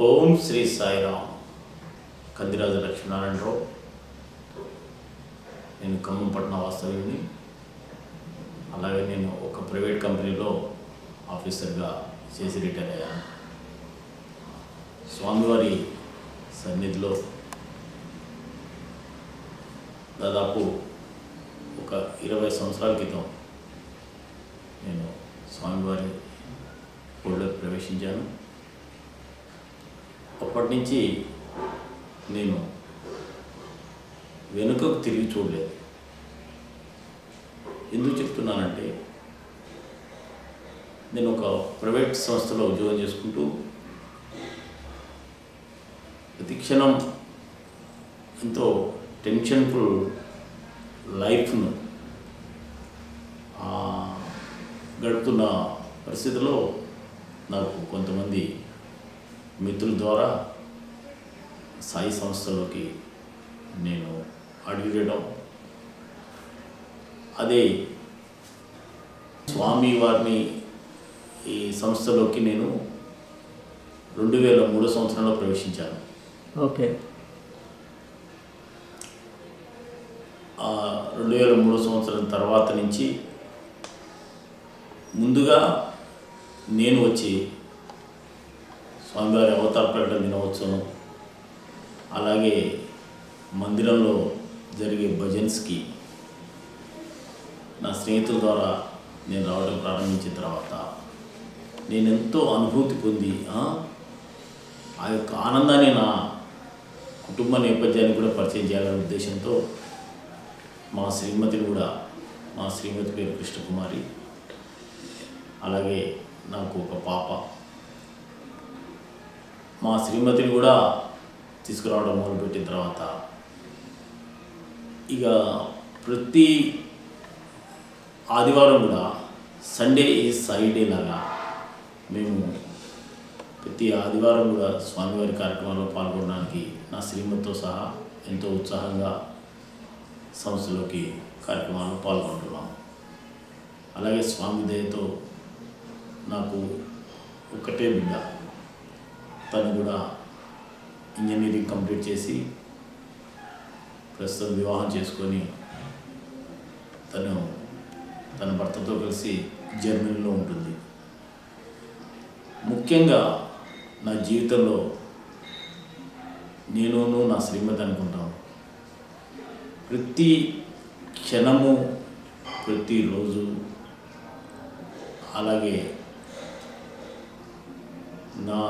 ఓం శ్రీ సాయిరామ్. కందిరాజు లక్ష్మీనారాయణరావు. నేను ఖమ్మం పట్టణ వాస్తవ్యుని అలాగే నేను ఒక ప్రైవేట్ కంపెనీలో ఆఫీసర్గా చేసి రిటైర్ అయ్యాను. స్వామివారి సన్నిధిలో దాదాపు ఒక ఇరవై సంవత్సరాల క్రితం నేను స్వామివారి గుడిలో ప్రవేశించాను. అప్పటి నుంచి నేను వెనుకకు తిరిగి చూడలేదు. ఎందుకు చెప్తున్నానంటే నేను ఒక ప్రైవేట్ సంస్థలో ఉద్యోగం చేసుకుంటూ ప్రతి క్షణం ఎంతో టెన్షన్ఫుల్ లైఫ్ను గడుపుతున్న పరిస్థితిలో నాకు కొంతమంది మిత్రుల ద్వారా సాయి సంస్థలోకి నేను అడుగువేయడం అదే స్వామి వారిని ఈ సంస్థలోకి నేను రెండు వేల మూడో సంవత్సరంలో ప్రవేశించాను. ఓకే. ఆ రెండు వేల మూడో సంవత్సరం తర్వాత నుంచి ముందుగా నేను వచ్చి స్వామివారి అవతార ప్రకటన దినోత్సవం. అలాగే మందిరంలో జరిగే భజన్స్కి నా స్నేహితుల ద్వారా నేను రావడం ప్రారంభించిన తర్వాత నేను ఎంతో అనుభూతి పొంది ఆ, యొక్క ఆనందాన్ని నా కుటుంబ నేపథ్యాన్ని కూడా పరిచయం చేయాలనే ఉద్దేశంతో మా శ్రీమతిని కూడా మా శ్రీమతి పేరు కృష్ణకుమారి అలాగే నాకు ఒక పాప. మా శ్రీమతిని కూడా తీసుకురావడం మొదలుపెట్టిన తర్వాత ఇక ప్రతి ఆదివారం కూడా సండే ఈ సాయిడే లాగా మేము ప్రతి ఆదివారం కూడా స్వామివారి కార్యక్రమాల్లో పాల్గొనడానికి నా శ్రీమతితో సహా ఎంతో ఉత్సాహంగా సంస్థలోకి కార్యక్రమాల్లో పాల్గొంటున్నాం. అలాగే స్వామి దయతో నాకు ఒకటే బిడ్డ తను కూడా ఇంజనీరింగ్ కంప్లీట్ చేసి ప్రస్తుతం వివాహం చేసుకొని తను తన భర్తతో కలిసి జర్మనీలో ఉంటుంది. ముఖ్యంగా నా జీవితంలో నేను నా శ్రీమతి అనుకుంటాను. ప్రతి క్షణము ప్రతిరోజు అలాగే నా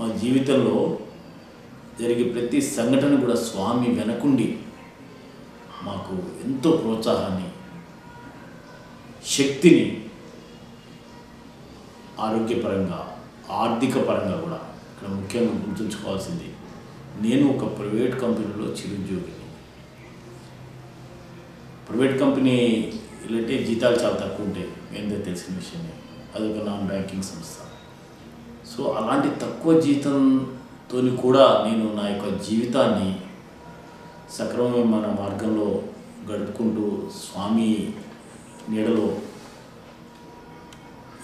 మా జీవితంలో జరిగే ప్రతి సంఘటన కూడా స్వామి వెనకుండి మాకు ఎంతో ప్రోత్సాహాన్ని శక్తిని ఆరోగ్యపరంగా ఆర్థిక పరంగా కూడా ఇక్కడ ముఖ్యంగా గుర్తుంచుకోవాల్సింది. నేను ఒక ప్రైవేట్ కంపెనీలో చిరుద్యోగిని ప్రైవేట్ కంపెనీ ఇలాంటి జీతాలు చాలా తక్కువ ఉంటాయి. ఏందో తెలిసిన విషయమే. అదొక నాన్ బ్యాంకింగ్ సంస్థ. సో అలాంటి తక్కువ జీతంతో కూడా నేను నా యొక్క జీవితాన్ని సక్రమమైన మార్గంలో గడుపుకుంటూ స్వామి నీడలో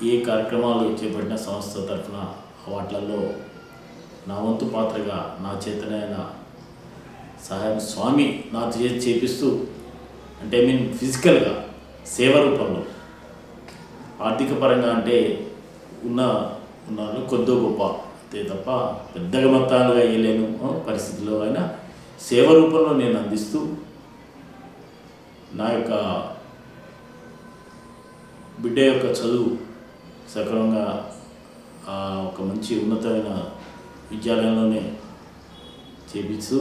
ఏ కార్యక్రమాలు చేపట్టిన సంస్థ తరఫున వాటిలలో నా వంతు పాత్రగా నా చేతనైన సహాయం స్వామి నా చేతి చేపిస్తూ అంటే ఐ మీన్ ఫిజికల్గా సేవ రూపంలో ఆర్థిక పరంగా అంటే ఉన్న ఉన్నాను కొద్దో గొప్ప. అంతే తప్ప పెద్దగా మొత్తాలుగా వేయలేను పరిస్థితిలో అయినా సేవ రూపంలో నేను అందిస్తూ నా యొక్క బిడ్డ యొక్క చదువు సక్రమంగా ఒక మంచి ఉన్నతమైన విద్యాలయంలోనే చేపిస్తూ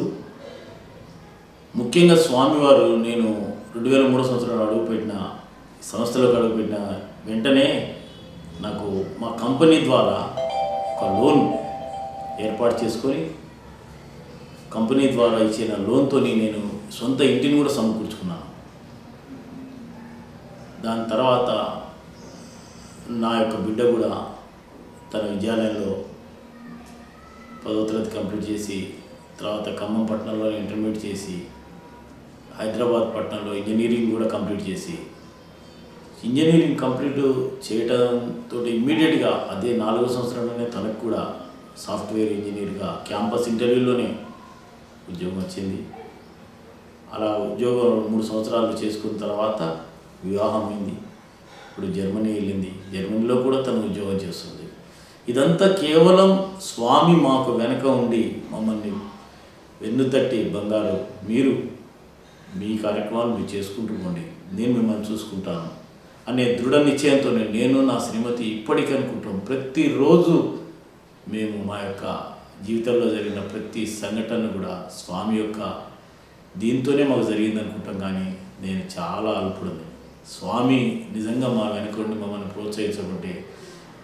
ముఖ్యంగా స్వామివారు నేను రెండు వేల మూడో సంవత్సరాలు అడుగుపెట్టిన సంస్థలకు అడుగుపెట్టిన వెంటనే నాకు మా కంపెనీ ద్వారా ఒక లోన్ ఏర్పాటు చేసుకొని కంపెనీ ద్వారా ఇచ్చిన లోన్తో నేను సొంత ఇంటిని కూడా సమకూర్చుకున్నాను. దాని తర్వాత నా యొక్క బిడ్డ కూడా తన విద్యాలయంలో పదో తరగతి కంప్లీట్ చేసి తర్వాత ఖమ్మం పట్టణంలో ఇంటర్మీడియట్ చేసి హైదరాబాద్ పట్టణంలో ఇంజనీరింగ్ కూడా కంప్లీట్ చేసి ఇంజనీరింగ్ కంప్లీట్ చేయడంతో ఇమ్మీడియట్గా అదే నాలుగో సంవత్సరంలోనే తనకు కూడా సాఫ్ట్వేర్ ఇంజనీర్గా క్యాంపస్ ఇంటర్వ్యూలోనే ఉద్యోగం వచ్చింది. అలా ఉద్యోగం మూడు సంవత్సరాలు చేసుకున్న తర్వాత వివాహం అయింది. ఇప్పుడు జర్మనీ వెళ్ళింది. జర్మనీలో కూడా తను ఉద్యోగం చేస్తుంది. ఇదంతా కేవలం స్వామి మాకు వెనక ఉండి మమ్మల్ని వెన్నుతట్టి బంగారు మీరు మీ కార్యక్రమాలు మీరు చేసుకుంటూ పోండి. నేను మిమ్మల్ని చూసుకుంటాను. అనే దృఢ నిశ్చయంతోనే నేను నా శ్రీమతి ఇప్పటికీ అనుకుంటాం. ప్రతిరోజు మేము మా యొక్క జీవితంలో జరిగిన ప్రతి సంఘటన కూడా స్వామి యొక్క దీంతోనే మాకు జరిగింది అనుకుంటాం కానీ నేను చాలా అల్పుడుంది స్వామి నిజంగా మా వెనకుండి మమ్మల్ని ప్రోత్సహించకుంటే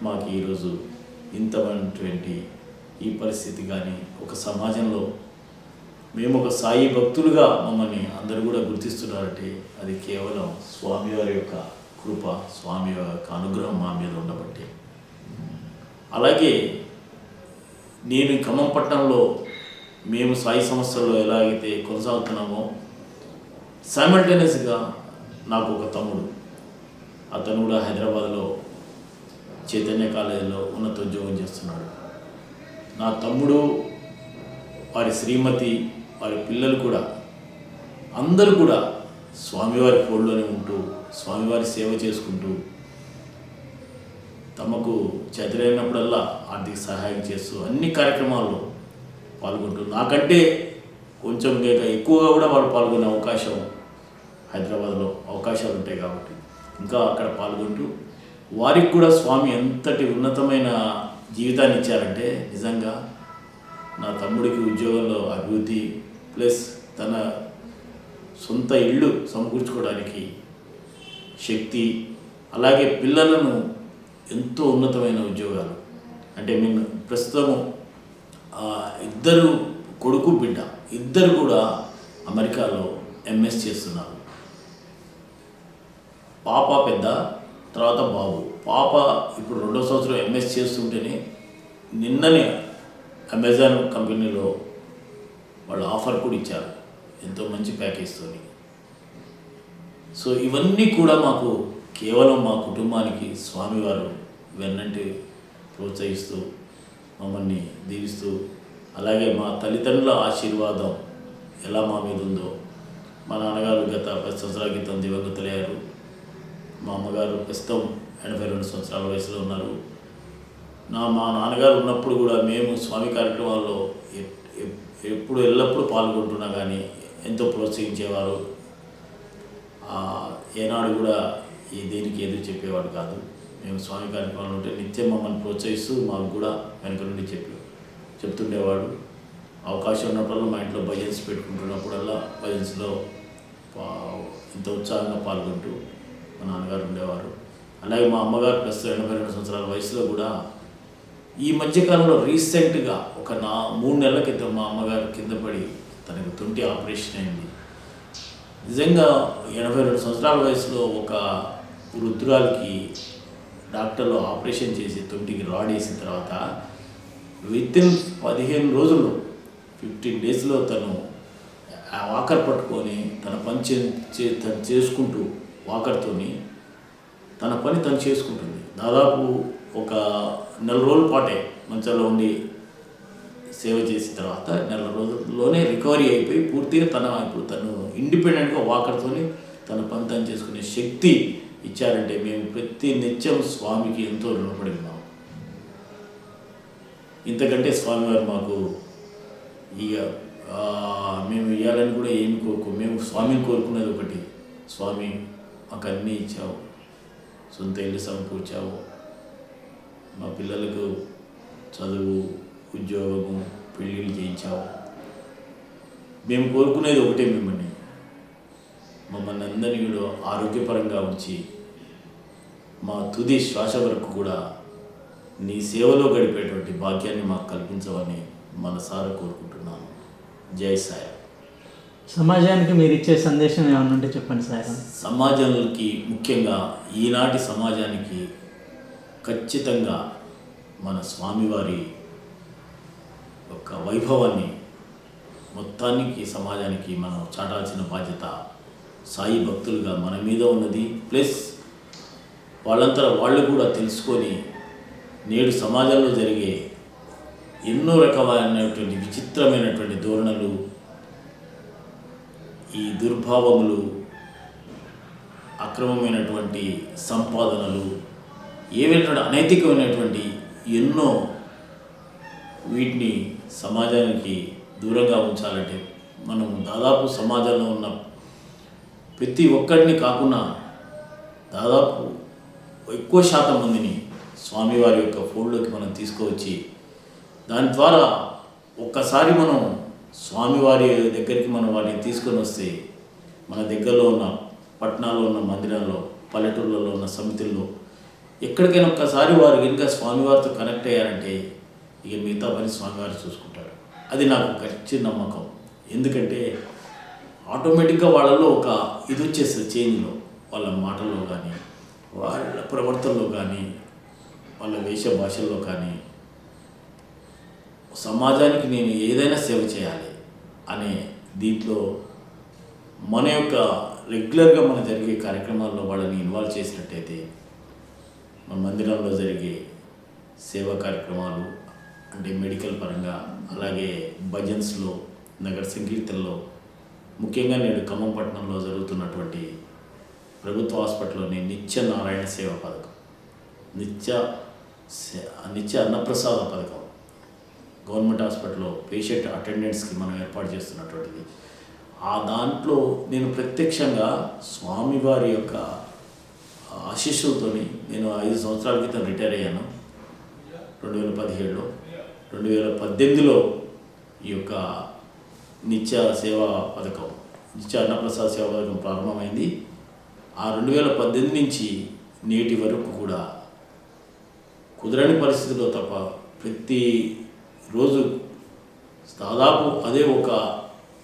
మాకు ఈరోజు ఇంతటువంటి ఈ పరిస్థితి కానీ ఒక సమాజంలో మేము ఒక సాయి భక్తులుగా మమ్మల్ని అందరూ కూడా గుర్తిస్తున్నారంటే అది కేవలం స్వామివారి యొక్క కృప స్వామి యొక్క అనుగ్రహం మా మీద ఉండబట్టి. అలాగే నేను ఖమ్మం పట్టణంలో మేము సాయి సంస్థల్లో ఎలాగైతే కొనసాగుతున్నామో సైమల్టేనియస్గా నాకు ఒక తమ్ముడు. అతను కూడా హైదరాబాద్లో చైతన్య కాలేజీలో ఉన్నత ఉద్యోగం చేస్తున్నాడు. నా తమ్ముడు వారి శ్రీమతి వారి పిల్లలు కూడా అందరూ కూడా స్వామివారి ఫోన్లోనే ఉంటూ స్వామివారి సేవ చేసుకుంటూ తమకు చేతలైనప్పుడల్లా ఆర్థిక సహాయం చేస్తూ అన్ని కార్యక్రమాల్లో పాల్గొంటూ నాకంటే కొంచెం గేక ఎక్కువగా కూడా వాళ్ళు పాల్గొనే అవకాశం హైదరాబాద్లో అవకాశాలు ఉంటాయి కాబట్టి ఇంకా అక్కడ పాల్గొంటూ వారికి కూడా స్వామి ఎంతటి ఉన్నతమైన జీవితాన్ని ఇచ్చారంటే నిజంగా నా తమ్ముడికి ఉద్యోగంలో అభివృద్ధి ప్లస్ తన సొంత ఇల్లు సమకూర్చుకోవడానికి శక్తి అలాగే పిల్లలను ఎంతో ఉన్నతమైన ఉద్యోగాలు. అంటే మేము ప్రస్తుతం ఇద్దరు కొడుకు బిడ్డ ఇద్దరు కూడా అమెరికాలో ఎంఎస్ చేస్తున్నారు. పాప పెద్ద తర్వాత బాబు. పాప ఇప్పుడు రెండో సంవత్సరం ఎంఎస్ చేస్తుంటేనే నిన్ననే అమెజాన్ కంపెనీలో వాళ్ళు ఆఫర్ కూడా ఇచ్చారు. ఎంతో మంచి ప్యాకేజ్తో సో ఇవన్నీ కూడా మాకు కేవలం మా కుటుంబానికి స్వామివారు వెన్నంటి ప్రోత్సహిస్తూ మమ్మల్ని దీవిస్తూ అలాగే మా తల్లిదండ్రుల ఆశీర్వాదం ఎలా మా మీద ఉందో. మా నాన్నగారు గత పది సంవత్సరాల క్రితం దివంగతులయ్యారు. మా అమ్మగారు ప్రస్తుతం ఎనభై రెండు సంవత్సరాల వయసులో ఉన్నారు. నా మా నాన్నగారు ఉన్నప్పుడు కూడా మేము స్వామి కార్యక్రమాల్లో ఎప్పుడు ఎల్లప్పుడూ పాల్గొంటున్నా కానీ ఎంతో ప్రోత్సహించేవారు. ఏనాడు కూడా ఈ దేనికి ఏదో చెప్పేవాడు కాదు. మేము స్వామి కార్యక్రమాలు ఉంటే నిత్యం మమ్మల్ని ప్రోత్సహిస్తూ మాకు కూడా వెనక నుండి చెప్పి చెప్తుండేవాడు. అవకాశం ఉన్నప్పుడల్లా మా ఇంట్లో భజన్స్ పెట్టుకుంటున్నప్పుడల్లా భజన్స్లో ఇంత ఉత్సాహంగా పాల్గొంటూ మా నాన్నగారు ఉండేవారు. అలాగే మా అమ్మగారు ప్రస్తుతం ఎనభై రెండు సంవత్సరాల వయసులో కూడా ఈ మధ్యకాలంలో రీసెంట్గా ఒక నా మూడు నెలల క్రితం మా అమ్మగారు కింద పడి తనకు తుంటి ఆపరేషన్ అయింది. నిజంగా ఎనభై రెండు సంవత్సరాల వయసులో ఒక వృద్ధురాలకి డాక్టర్లు ఆపరేషన్ చేసి తొంటికి రాడ్ వేసిన తర్వాత విత్ ఇన్ పదిహేను రోజుల్లో ఫిఫ్టీన్ డేస్లో తను ఆ వాకర్ పట్టుకొని తన పని చే చే- తను చేసుకుంటూ వాకర్తోని తన పని తను చేసుకుంటుంది. దాదాపు ఒక నెల రోజుల పాటే మంచంలో ఉండి సేవ చేసిన తర్వాత నెల రోజుల్లోనే రికవరీ అయిపోయి పూర్తిగా తన ఇప్పుడు తను ఇండిపెండెంట్గా వాకర్తోని తన పంతం చేసుకునే శక్తి ఇచ్చారంటే మేము ప్రతి నిత్యం స్వామికి ఎంతో రుణపడి ఉన్నాం. ఇంతకంటే స్వామివారు మాకు ఇక మేము ఇవ్వాలని కూడా ఏమి కోరుకో మేము స్వామిని కోరుకున్నది ఒకటి స్వామి మాకు అన్నీ ఇచ్చావు సొంత ఇల్లు సమకూర్చావు మా పిల్లలకు చదువు ఉద్యోగము పెళ్ళిళ్ళు చేయించావు. మేము కోరుకునేది ఒకటే మిమ్మల్ని. మమ్మల్ని అందరినీ కూడా ఆరోగ్యపరంగా ఉంచి మా తుది శ్వాస వరకు కూడా నీ సేవలో గడిపేటువంటి భాగ్యాన్ని మాకు కల్పించవని మనసారా కోరుకుంటున్నాను జై సాయి. సమాజానికి మీరు ఇచ్చే సందేశం ఏమన్నా ఉంటే చెప్పండి సార్ సమాజానికి ముఖ్యంగా ఈనాటి సమాజానికి ఖచ్చితంగా మన స్వామివారి యొక్క వైభవాన్ని మొత్తానికి సమాజానికి మనం చాటాల్సిన బాధ్యత సాయి భక్తులుగా మన మీద ఉన్నది. ప్లస్ వాళ్ళంతా వాళ్ళు కూడా తెలుసుకొని నేడు సమాజంలో జరిగే ఎన్నో రకమైనటువంటి విచిత్రమైనటువంటి ధోరణులు ఈ దుర్భావములు అక్రమమైనటువంటి సంపాదనలు ఏవైనటువంటి అనైతికమైనటువంటి ఎన్నో వీటిని సమాజానికి దూరంగా ఉంచాలంటే మనం దాదాపు సమాజంలో ఉన్న ప్రతి ఒక్కరిని కాకుండా దాదాపు ఎక్కువ శాతం మందిని స్వామివారి యొక్క ఫోల్డ్లోకి మనం తీసుకువచ్చి దాని ద్వారా ఒక్కసారి మనం స్వామివారి దగ్గరికి మనం వాటిని తీసుకొని వస్తే మన దగ్గరలో ఉన్న పట్టణాల్లో ఉన్న మందిరాల్లో పల్లెటూళ్ళలో ఉన్న సమితుల్లో ఎక్కడికైనా ఒక్కసారి వారు కనుక స్వామివారితో కనెక్ట్ అయ్యారంటే ఇక మిగతా పని స్వామివారు చూసుకుంటారు. అది నాకు ఖచ్చిత నమ్మకం. ఎందుకంటే ఆటోమేటిక్గా వాళ్ళలో ఒక ఇది వచ్చేస్తుంది చేంజ్లో వాళ్ళ మాటల్లో కానీ వాళ్ళ ప్రవర్తనలో కానీ వాళ్ళ వేష భాషల్లో కానీ సమాజానికి నేను ఏదైనా సేవ చేయాలి అనే దీంట్లో మన యొక్క రెగ్యులర్గా మన జరిగే కార్యక్రమాల్లో వాళ్ళని ఇన్వాల్వ్ చేసినట్టయితే మన మందిరంలో జరిగే సేవా కార్యక్రమాలు అంటే మెడికల్ పరంగా అలాగే భజన్స్లో నగర సంకీర్తనలో ముఖ్యంగా నేడు ఖమ్మం పట్టణంలో జరుగుతున్నటువంటి ప్రభుత్వ హాస్పిటల్లోని నిత్య నారాయణ సేవ పథకం. నిత్య సే- నిత్య అన్నప్రసాద పథకం. గవర్నమెంట్ హాస్పిటల్లో పేషెంట్ అటెండెన్స్కి మనం ఏర్పాటు చేస్తున్నటువంటిది. ఆ దాంట్లో నేను ప్రత్యక్షంగా స్వామివారి యొక్క ఆశీస్సులతోని నేను ఐదు సంవత్సరాల క్రితం రిటైర్ అయ్యాను. రెండు వేల పదిహేడులో. రెండు వేల పద్దెనిమిదిలో ఈ యొక్క నిత్య సేవా పథకం నిత్య అన్నప్రసాద్ సేవా పథకం ప్రారంభమైంది. ఆ రెండు వేల పద్దెనిమిది నుంచి నేటి వరకు కూడా కుదరని పరిస్థితిలో తప్ప ప్రతి రోజు దాదాపు అదే ఒక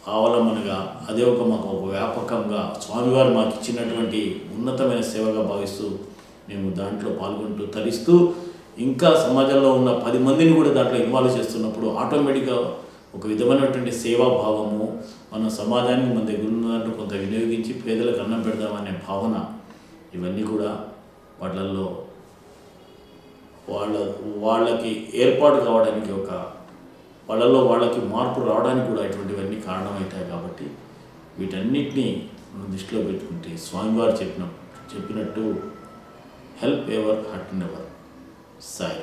అవలంబనగా అదే ఒక మాకు ఒక వ్యాపకంగా స్వామివారు మాకు ఇచ్చినటువంటి ఉన్నతమైన సేవగా భావిస్తూ మేము దాంట్లో పాల్గొంటూ తరిస్తూ ఇంకా సమాజంలో ఉన్న పది మందిని కూడా దాంట్లో ఇన్వాల్వ్ చేస్తున్నప్పుడు ఆటోమేటిక్గా ఒక విధమైనటువంటి సేవాభావము మన సమాజానికి మన దగ్గర ఉన్న కొంత వినియోగించి పేదలకు అన్నం పెడదామనే భావన ఇవన్నీ కూడా వాటిల్లో వాళ్ళ వాళ్ళకి ఏర్పాటు కావడానికి ఒక వాళ్ళల్లో వాళ్ళకి మార్పు రావడానికి కూడా ఇటువంటివన్నీ కారణమవుతాయి కాబట్టి వీటన్నిటినీ మనం దృష్టిలో పెట్టుకుంటే స్వామివారు చెప్పిన చెప్పినట్టు help ever hurt never Sai